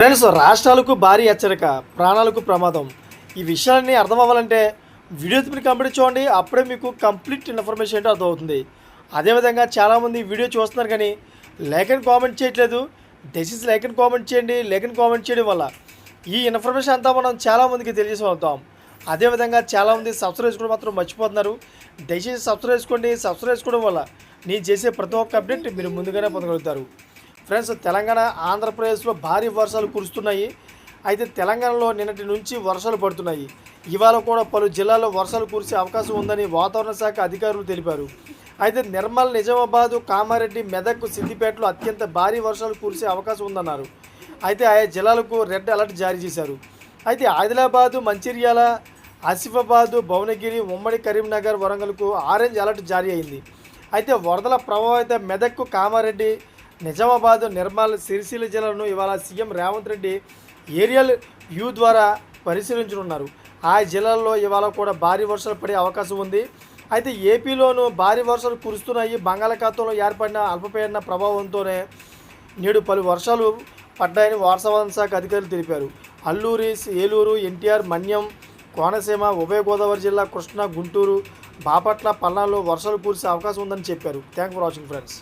Friends రాష్ట్రాలకు భారీ హెచ్చరిక ప్రాణాలకు ప్రమాదం. ఈ విషయాన్ని అర్థం అవ్వాలంటే వీడియో మీరు కంప్లీట్ చూడండి అప్పుడే మీకు కంప్లీట్ ఇన్ఫర్మేషన్ ఏంటో అర్థమవుతుంది. అదేవిధంగా చాలామంది వీడియో చూస్తున్నారు కానీ లేఖని కామెంట్ చేయట్లేదు. దయచేసి లేఖని కామెంట్ చేయండి లేఖని కామెంట్ చేయడం వల్ల ఈ ఇన్ఫర్మేషన్ అంతా మనం చాలామందికి తెలియజేసి వెళ్తాం. అదేవిధంగా చాలామంది సబ్స్క్రైబ్ చేసుకోవడం మాత్రం మర్చిపోతున్నారు. దయచేసి సబ్స్క్రైబ్ చేసుకోండి సబ్స్క్రైబ్ చేసుకోవడం వల్ల నేను చేసే ప్రతి ఒక్క అప్డేట్ మీరు ముందుగానే పొందగలుగుతారు. ఫ్రెండ్స్ తెలంగాణ ఆంధ్రప్రదేశ్లో భారీ వర్షాలు కురుస్తున్నాయి. అయితే తెలంగాణలో నిన్నటి నుంచి వర్షాలు పడుతున్నాయి. ఇవాళ కూడా పలు జిల్లాల్లో వర్షాలు కురిసే అవకాశం ఉందని వాతావరణ శాఖ అధికారులు తెలిపారు. అయితే నిర్మల్ నిజామాబాద్ కామారెడ్డి మెదక్ సిద్దిపేటలో అత్యంత భారీ వర్షాలు కురిసే అవకాశం ఉందన్నారు. అయితే ఆయా జిల్లాలకు రెడ్ అలర్ట్ జారీ చేశారు. అయితే ఆదిలాబాదు మంచిర్యాల ఆసిఫాబాదు భువనగిరి ఉమ్మడి కరీంనగర్ వరంగల్కు ఆరెంజ్ అలర్ట్ జారీ అయింది. అయితే వరదల ప్రభావిత మెదక్ కామారెడ్డి నిజామాబాద్ నిర్మల్ సిరిసిల్ల జిల్లాలను ఇవాళ CM Revanth Reddy aerial view ద్వారా పరిశీలించనున్నారు. ఆ జిల్లాల్లో ఇవాళ కూడా భారీ వర్షాలు పడే అవకాశం ఉంది. అయితే ఏపీలోనూ భారీ వర్షాలు కురుస్తున్నాయి. బంగాళాఖాతంలో ఏర్పడిన అల్పపీడన ప్రభావంతోనే నేడు పలు వర్షాలు పడ్డాయని వాతావరణ శాఖ అధికారులు తెలిపారు. అల్లూరి ఏలూరు ఎన్టీఆర్ మన్యం కోనసీమ ఉభయ గోదావరి జిల్లా కృష్ణా గుంటూరు బాపట్ల పల్నాల్లో వర్షాలు కురిసే అవకాశం ఉందని చెప్పారు. Thank for watching friends.